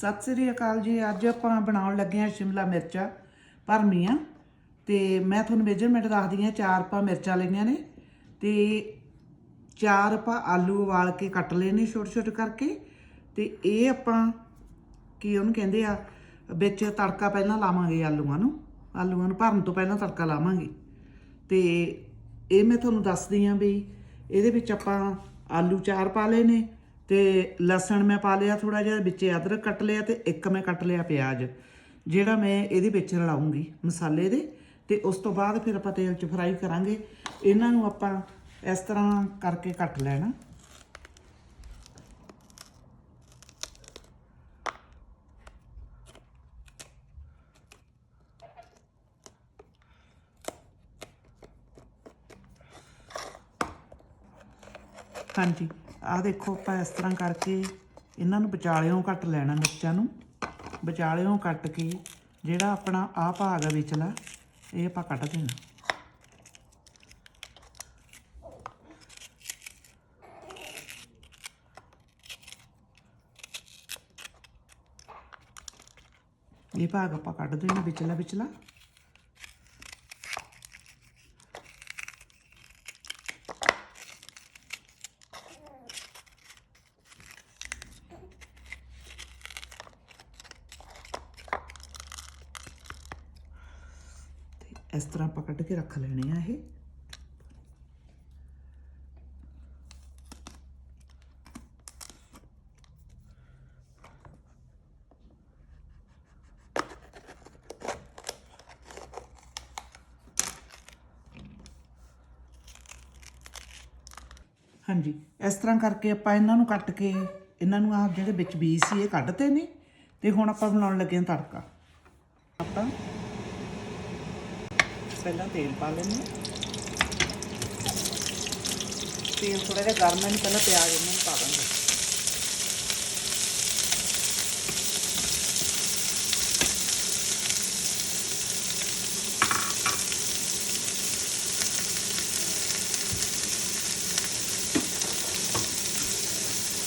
ਸਤਿ ਸ੍ਰੀ ਅਕਾਲ ਜੀ। ਅੱਜ ਆਪਾਂ ਬਣਾਉਣ ਲੱਗੇ ਹਾਂ ਸ਼ਿਮਲਾ ਮਿਰਚਾਂ ਭਰਮੀਆਂ ਤੇ ਮੈਂ ਤੁਹਾਨੂੰ ਮੇਜਰਮੈਂਟ ਦੱਸਦੀ ਹਾਂ, ਚਾਰ ਆਪਾਂ ਮਿਰਚਾਂ ਲਈਆਂ ਨੇ ਤੇ ਚਾਰ ਆਪਾਂ ਆਲੂ ਉਬਾਲ ਕੇ ਕੱਟ ਲਏ ਨੇ ਛੋਟੇ ਛੋਟੇ ਕਰਕੇ। ਤੇ ਇਹ ਆਪਾਂ ਕੀ ਉਹਨੂੰ ਕਹਿੰਦੇ ਆ, ਵਿੱਚ ਤੜਕਾ ਪਹਿਲਾਂ ਲਾਵਾਂਗੇ ਆਲੂਆਂ ਨੂੰ। ਆਲੂਆਂ ਨੂੰ ਭਰਨ ਤੋਂ ਪਹਿਲਾਂ ਤੜਕਾ ਲਾਵਾਂਗੇ। ਤੇ ਇਹ ਮੈਂ ਤੁਹਾਨੂੰ ਦੱਸਦੀ ਆ ਵੀ ਇਹਦੇ ਵਿੱਚ ਆਪਾਂ ਆਲੂ ਚਾਰ ਪਾ ਲਏ ਨੇ। ਤੇ ਲਸਣ ਮੈਂ ਪਾ ਲਿਆ ਥੋੜਾ ਜਿਹਾ, ਵਿੱਚ ਅਦਰਕ ਕੱਟ ਲਿਆ ਤੇ ਇੱਕ ਮੈਂ ਕੱਟ ਲਿਆ ਪਿਆਜ਼, ਜਿਹੜਾ ਮੈਂ ਇਹਦੇ ਵਿੱਚ ਰਲਾਉਂਗੀ ਮਸਾਲੇ ਦੇ ਤੇ ਉਸ ਤੋਂ ਬਾਅਦ ਫਿਰ ਆਪਾਂ ਤੇਲ 'ਚ ਫਰਾਈ ਕਰਾਂਗੇ। ਇਹਨਾਂ ਨੂੰ ਆਪਾਂ ਇਸ ਤਰ੍ਹਾਂ ਕਰਕੇ ਕੱਟ ਲੈਣਾ। ਹਾਂਜੀ। ਆਹ ਦੇਖੋ ਆਪਾਂ ਇਸ ਤਰ੍ਹਾਂ ਕਰਕੇ ਇਹਨਾਂ ਨੂੰ ਵਿਚਾਲਿਓਂ ਕੱਟ ਲੈਣਾ ਮਿਰਚਾਂ ਨੂੰ। ਵਿਚਾਲਿਓਂ ਕੱਟ ਕੇ ਜਿਹੜਾ ਆਪਣਾ ਆਹ ਭਾਗ ਹੈ ਵਿਚਲਾ, ਇਹ ਆਪਾਂ ਕੱਟ ਦੇਣਾ। ਇਹ ਭਾਗ ਆਪਾਂ ਕੱਢ ਦੇਣਾ ਵਿਚਲਾ ਵਿਚਲਾ ਤੇ ਇਸ ਤਰ੍ਹਾਂ ਆਪਾਂ ਕੱਢ ਕੇ ਰੱਖ ਲੈਣੇ ਆ ਇਹ। ਹਾਂਜੀ, ਇਸ ਤਰ੍ਹਾਂ ਕਰਕੇ ਆਪਾਂ ਇਹਨਾਂ ਨੂੰ ਕੱਟ ਕੇ, ਇਹਨਾਂ ਨੂੰ ਆਹ ਜਿਹੜੇ ਵਿੱਚ ਬੀਜ ਸੀ ਇਹ ਕੱਢਤੇ ਨੇ, ਤੇ ਹੁਣ ਆਪਾਂ ਬਣਾਉਣ ਲੱਗੇ ਹਾਂ ਤੜਕਾ। ਆਪਾਂ ਪਹਿਲਾਂ ਤੇਲ ਪਾ ਲੈਂਦੇ ਹਾਂ। ਤੇਲ ਥੋੜਾ ਜਿਹਾ ਗਰਮ ਹੈ ਪਹਿਲਾਂ ਪਿਆਜ਼ ਇਹਨਾਂ ਨੂੰ ਪਾ ਦਾਂਗੇ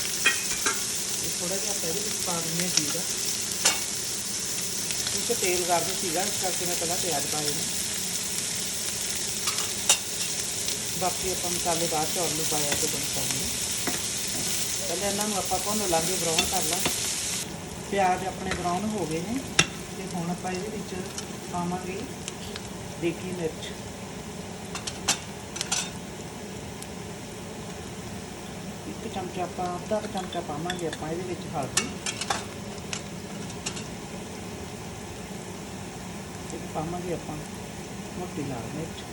ਇਹ ਥੋੜਾ ਜਿਹਾ ਆਪਾਂ ਵਿੱਚ ਪਾ ਦਿੰਦੇ ਹਾਂ ਜੀਰਾ। ਇਹ ਤੇਲ ਗਰਮ ਸੀਗਾ, ਇਸ ਕਰਕੇ ਮੈਂ ਪਹਿਲਾਂ ਪਿਆਜ਼ ਪਾਏ ਨੇ ਬਾਕੀ ਆਪਾਂ ਮਸਾਲੇ ਬਾਅਦ ਚ ਆਲੂ ਪਾਇਆ ਤੇ ਬਣ ਪਾਉਂਗੇ ਪਹਿਲੇ ਇਹਨਾਂ ਨੂੰ ਆਪਾਂ ਭੁੰਨ ਲਾਂਗੇ ਬਰਾਊਨ ਕਰ ਲਾਂ। ਪਿਆਜ਼ ਆਪਣੇ ਬਰਾਊਨ ਹੋ ਗਏ ਨੇ ਤੇ ਹੁਣ ਆਪਾਂ ਇਹਦੇ ਵਿੱਚ ਪਾਵਾਂਗੇ ਦੇਗੀ ਮਿਰਚ। ਇੱਕ ਚਮਚਾ ਆਪਾਂ, ਅੱਧਾ ਚਮਚਾ ਪਾਵਾਂਗੇ ਆਪਾਂ ਇਹਦੇ ਵਿੱਚ ਹਲਦੀ। ਤੇ ਪਾਵਾਂਗੇ ਆਪਾਂ ਮੋਟੀ ਲਾਲ ਮਿਰਚ।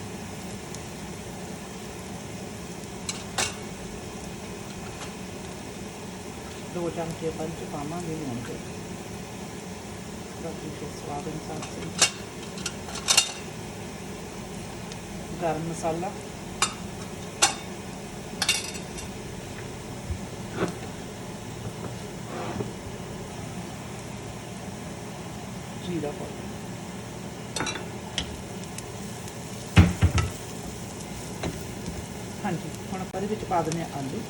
ਦੋ ਚਮਚੇ ਪੰਜ ਪਾਵਾਂਗੇ ਲੂਣ ਦੇ ਬਾਕੀ ਫਿਰ ਸਵਾਦ ਅਨੁਸਾਰ ਸੇ ਗਰਮ ਮਸਾਲਾ। ਜੀਰਾ ਪਾਊਡਰ ਹਾਂਜੀ, ਹੁਣ ਆਪਾਂ ਇਹਦੇ ਵਿੱਚ ਪਾ ਦਿੰਦੇ ਹਾਂ ਆਲੂ।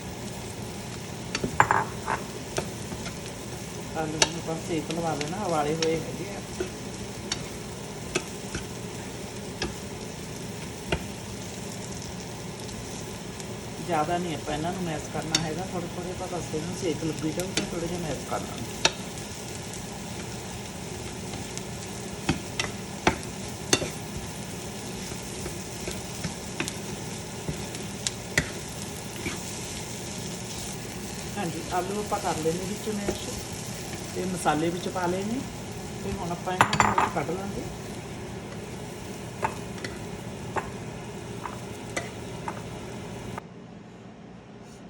ਆਲੂ ਨੂੰ ਆਪਾਂ ਸੇਕ ਲਵਾ ਲੈਣਾ ਉਬਾਲੇ ਹੋਏ ਹੈਗੇ ਆ ਜ਼ਿਆਦਾ ਨਹੀਂ ਆਪਾਂ ਇਹਨਾਂ ਨੂੰ ਮੈਸ਼ ਕਰਨਾ ਹੈਗਾ ਥੋੜੇ ਥੋੜੇ ਆਪਾਂ ਬਸ ਇਹਨਾਂ ਨੂੰ ਸੇਕ ਲੱਗੀ ਜਾਊ ਤੇ ਥੋੜੇ ਜਿਹਾ ਮੈਸ਼ ਕਰ ਦਾਂਗੇ ਹਾਂਜੀ ਆਲੂ ਆਪਾਂ ਕਰ ਲੈਣੇ ਵਿੱਚ ਮੈਸ਼ ਤੇ ਮਸਾਲੇ ਵਿੱਚ ਪਾ ਲਏ ਨੇ ਤੇ ਹੁਣ ਆਪਾਂ ਇਹਨਾਂ ਨੂੰ ਕੱਢ ਲਾਂਗੇ।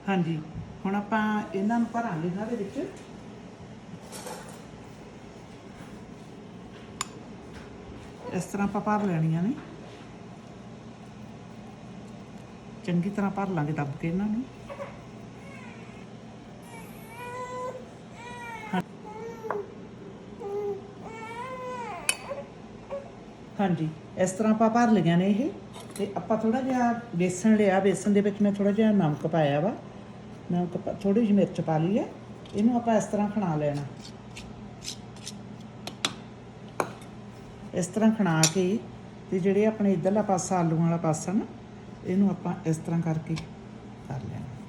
ਹਾਂਜੀ, ਹੁਣ ਆਪਾਂ ਇਹਨਾਂ ਨੂੰ ਭਰਾਂਗੇ ਇਹਨਾਂ ਦੇ ਵਿੱਚ। ਇਸ ਤਰ੍ਹਾਂ ਆਪਾਂ ਭਰ ਲੈਣੀਆਂ ਨੇ। ਚੰਗੀ ਤਰ੍ਹਾਂ ਭਰ ਲਾਂਗੇ, ਦੱਬ ਕੇ ਇਹਨਾਂ ਨੂੰ। ਹਾਂਜੀ। ਇਸ ਤਰ੍ਹਾਂ ਆਪਾਂ ਭਰ ਲਈਆਂ ਨੇ ਇਹ। ਤੇ ਆਪਾਂ ਥੋੜਾ ਜਿਹਾ ਬੇਸਣ ਲਿਆ। ਬੇਸਣ ਦੇ ਵਿੱਚ ਮੈਂ ਥੋੜਾ ਜਿਹਾ ਨਮਕ ਪਾਇਆ ਵਾ। ਨਮਕ ਥੋੜੀ ਜਿਹੀ ਮਿਰਚ ਪਾ ਲਈ ਹੈ ਇਹਨੂੰ ਆਪਾਂ ਇਸ ਤਰ੍ਹਾਂ ਖਣਾ ਲੈਣਾ। ਇਸ ਤਰ੍ਹਾਂ ਖਣਾ ਕੇ ਤੇ ਜਿਹੜੇ ਆਪਣੇ ਇਧਰਲਾ ਪਾਸਾ ਆਲੂਆਂ ਵਾਲਾ ਪਾਸਾ ਨਾ, ਇਹਨੂੰ ਆਪਾਂ ਇਸ ਤਰ੍ਹਾਂ ਕਰਕੇ ਕਰ ਲੈਣਾ।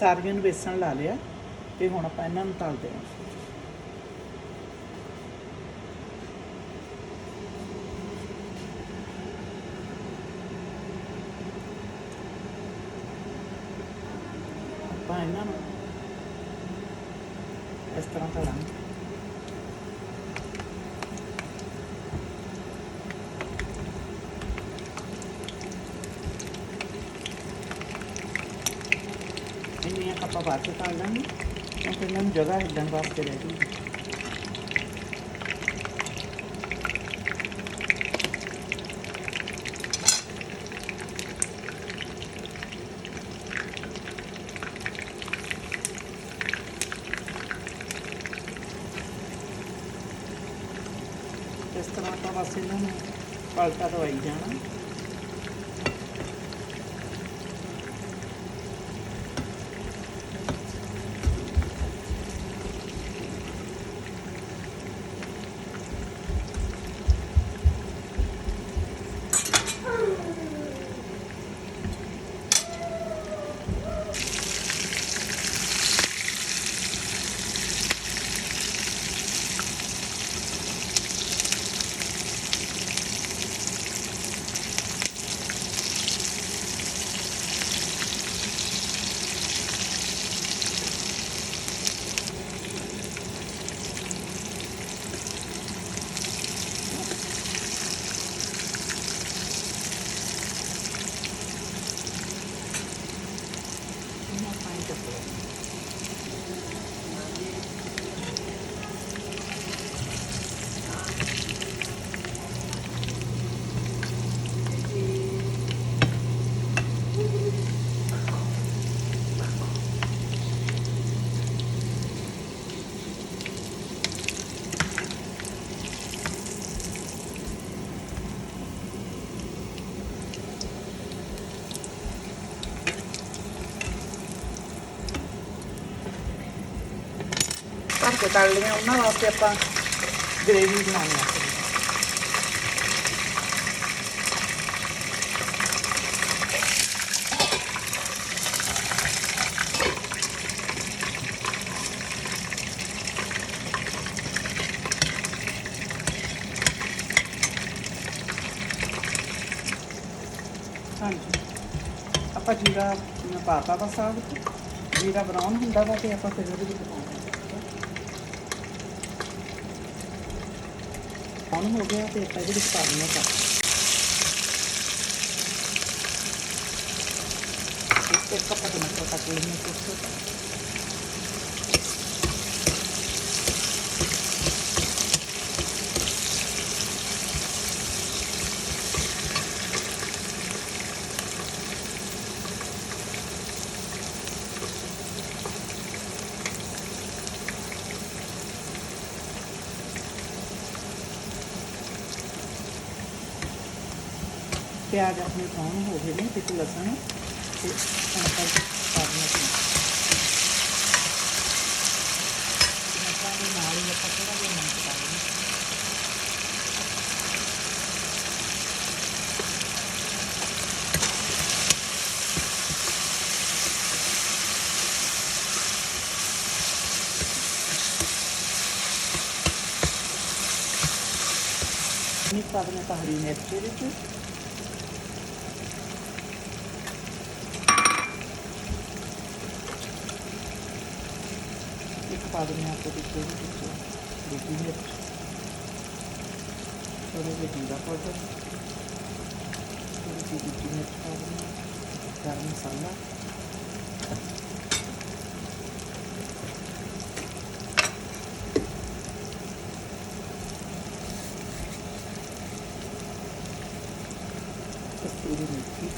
ਸਾਰੀਆਂ ਨੂੰ ਬੇਸਣ ਲਾ ਲਿਆ ਤੇ ਹੁਣ ਆਪਾਂ ਇਹਨਾਂ ਨੂੰ ਤਲਦੇ ਹਾਂ। ਆਪਾਂ ਇਹਨਾਂ ਨੂੰ ਇਸ ਤਰ੍ਹਾਂ ਤਲਾਂਗੇ। ਇੰਨੀਆਂ ਕੱਪਾਂ ਬਾਅਦ ਚ ਤਲ ਲਾਂਗੇ। ਕਿਉਂਕਿ ਇਹਨਾਂ ਨੂੰ ਜਗ੍ਹਾ ਹਿੱਲਣ ਵਾਸਤੇ ਰਹਿ ਜੂਗੀ। ਇਸ ਤਰ੍ਹਾਂ ਆਪਾਂ ਬਸ ਇਹਨਾਂ ਨੂੰ ਪਲਟਾ ਦਵਾਈ ਜਾਣਾ ਇਹਨਾਂ ਪਾਣੀ ਚੱਕੋ ਭਰ ਕੇ ਤਲ ਲਈਆਂ ਉਹਨਾਂ ਵਾਸਤੇ ਆਪਾਂ ਗ੍ਰੇਵੀ ਬਣਾਉਣੀ ਆ ਹਾਂਜੀ ਆਪਾਂ ਜੀਰਾ ਪਾਤਾ ਵਾ ਸਾਗ 'ਚ ਜੀਰਾ ਬਰਾਊਨ ਹੁੰਦਾ ਵਾ ਤੇ ਆਪਾਂ ਫਿਰ ਉਹਦੇ ਵਿੱਚ ਪਾਉਂਦੇ ਹਾਂ ਹੋ ਗਿਆ ਤੇ ਆਪਾਂ ਇਹਦੇ ਵਿੱਚ ਪਾ ਦਿੰਦੇ ਹਾਂ ਇੱਕ ਕੱਪ ਟਮਾਟਰ ਕੱਟ ਲੈਣੇ ਕੁਝ ਪਿਆਜ਼ ਆਪਣੇ ਪਾਉਣ ਹੋ ਗਏ ਨੇ ਤੇ ਲਸਣ ਤੇ ਹੁਣ ਆਪਾਂ ਪਾ ਦਿੰਦੇ ਹਾਂ ਟਮਾਟਰਾਂ ਦੇ ਨਾਲ ਹੀ ਆਪਾਂ ਥੋੜਾ ਜਿਹਾ ਨਮਕ ਪਾ ਦਿੰਦੇ ਹਾਂ ਨਹੀਂ ਪਾ ਦਿੰਦੇ ਆਪਾਂ ਹਰੀ ਮਿਰਚ ਇਹਦੇ ਵਿੱਚ ਇੱਕ ਪਾ ਦਿੰਦੇ ਹਾਂ ਆਪਾਂ ਵਿੱਚ ਇਹਦੇ ਵਿੱਚ ਦੇਗੀ ਮਿਰਚ ਥੋੜਾ ਜਿਹਾ ਜੀਰਾ ਪਾਊਡਰ ਥੋੜੀ ਜਿਹੀ ਦੂਜੀ ਮਿਰਚ ਪਾ ਦਿੰਦੇ ਹਾਂ ਗਰਮ ਮਸਾਲਾ ਕਸਤੂਰੀ ਮੇਥੀ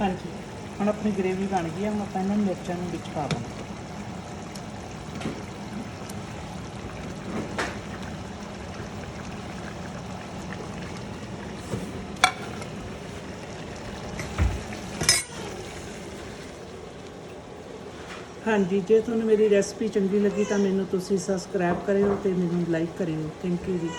ਹਾਂਜੀ ਹੁਣ ਆਪਣੀ ਗ੍ਰੇਵੀ ਬਣ ਗਈ ਹੈ, ਹੁਣ ਆਪਾਂ ਇਹਨਾਂ ਮਿਰਚਾਂ ਨੂੰ ਵਿੱਚ ਪਾ ਦੇਣਾ। ਹਾਂਜੀ, ਜੇ ਤੁਹਾਨੂੰ ਮੇਰੀ ਰੈਸਪੀ ਚੰਗੀ ਲੱਗੀ ਤਾਂ ਮੈਨੂੰ ਤੁਸੀਂ ਸਬਸਕ੍ਰਾਈਬ ਕਰਿਓ ਤੇ ਮੈਨੂੰ ਲਾਈਕ ਕਰਿਓ। ਥੈਂਕ ਯੂ ਜੀ।